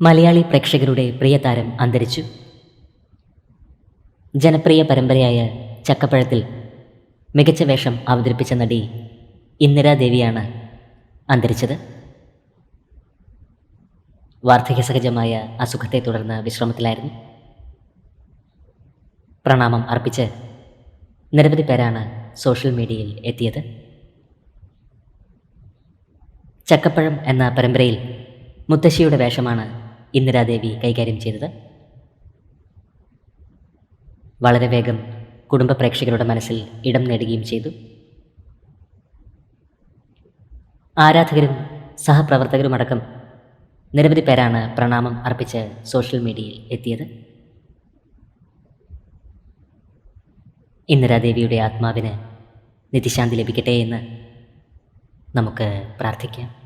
മലയാളി പ്രേക്ഷകരുടെ പ്രിയതാരം അന്തരിച്ചു. ജനപ്രിയ പരമ്പരയായ ചക്കപ്പഴത്തിൽ മികച്ച വേഷം അവതരിപ്പിച്ച നടി ഇന്ദിരാദേവിയാണ് അന്തരിച്ചത്. വാർദ്ധക്യസഹജമായ അസുഖത്തെ തുടർന്ന് വിശ്രമത്തിലായിരുന്നു. പ്രണാമം അർപ്പിച്ച് നിരവധി പേരാണ് സോഷ്യൽ മീഡിയയിൽ എത്തിയത്. ചക്കപ്പഴം എന്ന പരമ്പരയിൽ മുത്തശ്ശിയുടെ വേഷമാണ് ഇന്ദിരാദേവി കൈകാര്യം ചെയ്തത്. വളരെ വേഗം കുടുംബ പ്രേക്ഷകരുടെ മനസ്സിൽ ഇടം നേടുകയും ചെയ്തു. ആരാധകരും സഹപ്രവർത്തകരുമടക്കം നിരവധി പേരാണ് പ്രണാമം അർപ്പിച്ച് സോഷ്യൽ മീഡിയയിൽ എത്തിയത്. ഇന്ദിരാദേവിയുടെ ആത്മാവിന് നിത്യശാന്തി ലഭിക്കട്ടെ എന്ന് നമുക്ക് പ്രാർത്ഥിക്കാം.